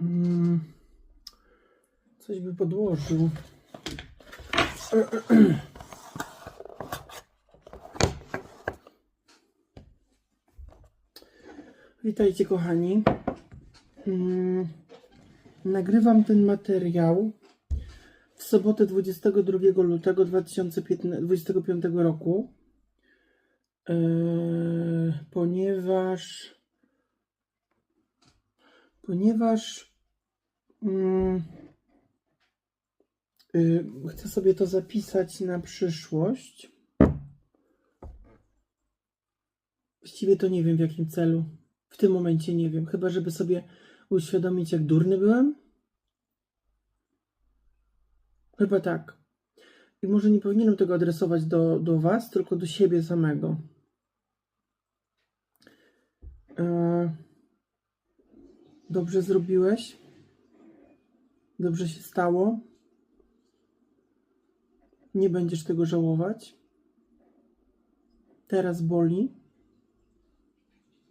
Mm, coś by podłożył. Witajcie kochani. Mm, nagrywam ten materiał w sobotę 22 lutego 2025 roku, Eee, ponieważ ponieważ mm, y, chcę sobie to zapisać na przyszłość. Właściwie to nie wiem w jakim celu. W tym momencie nie wiem. Chyba, żeby sobie uświadomić, jak durny byłem. Chyba tak. I może nie powinienem tego adresować do, do Was, tylko do siebie samego. Eee, Dobrze zrobiłeś. Dobrze się stało. Nie będziesz tego żałować. Teraz boli.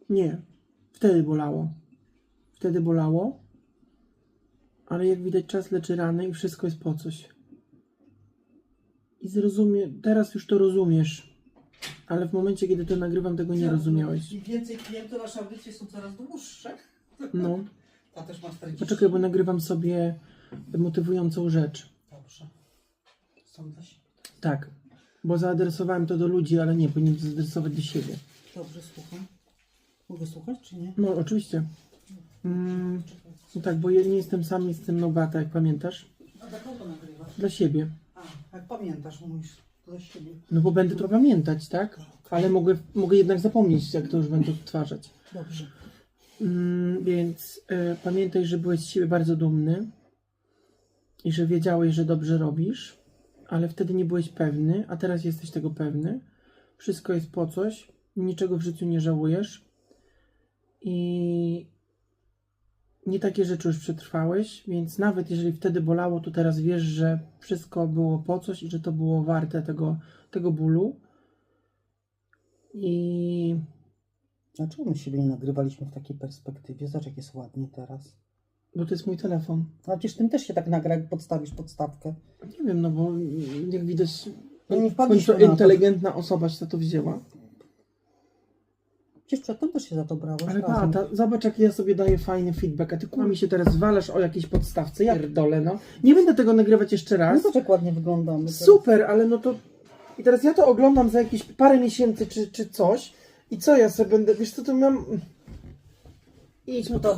Nie. Wtedy bolało. Wtedy bolało. Ale jak widać, czas leczy rany i wszystko jest po coś. I zrozumie, teraz już to rozumiesz. Ale w momencie, kiedy to nagrywam, tego nie rozumiałeś. Im więcej klientów, nasze audycje są coraz dłuższe. No. Ta też ma 40. Poczekaj, bo nagrywam sobie motywującą rzecz. Dobrze. Są dla siebie. Tak, bo zaadresowałem to do ludzi, ale nie, powinienem zaadresować do siebie. Dobrze, słucham. Mogę słuchać, czy nie? No, oczywiście. Mm, no tak, bo ja nie jestem sam, jestem Nowata, jak pamiętasz? A dla kogo nagrywasz? Dla siebie. A, jak pamiętasz, mówisz dla siebie. No bo będę to pamiętać, tak? Ale mogę, mogę jednak zapomnieć, jak to już będę odtwarzać. Dobrze. Mm, więc e, pamiętaj, że byłeś z siebie bardzo dumny i że wiedziałeś, że dobrze robisz, ale wtedy nie byłeś pewny, a teraz jesteś tego pewny. Wszystko jest po coś, niczego w życiu nie żałujesz i nie takie rzeczy już przetrwałeś, więc nawet jeżeli wtedy bolało, to teraz wiesz, że wszystko było po coś i że to było warte tego, tego bólu. I Dlaczego my siebie nie nagrywaliśmy w takiej perspektywie? Zobacz, jak jest ładnie teraz. bo to jest mój telefon. A przecież tym też się tak nagra, jak podstawisz podstawkę. Nie wiem, no bo jak widać, No nie końcu inteligentna osoba się za to wzięła. Przecież przedtem też się za to brałeś Ale razem. Zobacz jak ja sobie daję fajny feedback, a ty kłamie się teraz walasz o jakiejś podstawce. Ja pierdolę, no. Nie będę tego nagrywać jeszcze No raz. zobacz, jak ładnie wyglądamy. teraz. Super, ale no to... I teraz ja to oglądam za jakieś parę miesięcy czy, czy coś i co ja sobie będę... Wiesz co, to mam... Idź po to.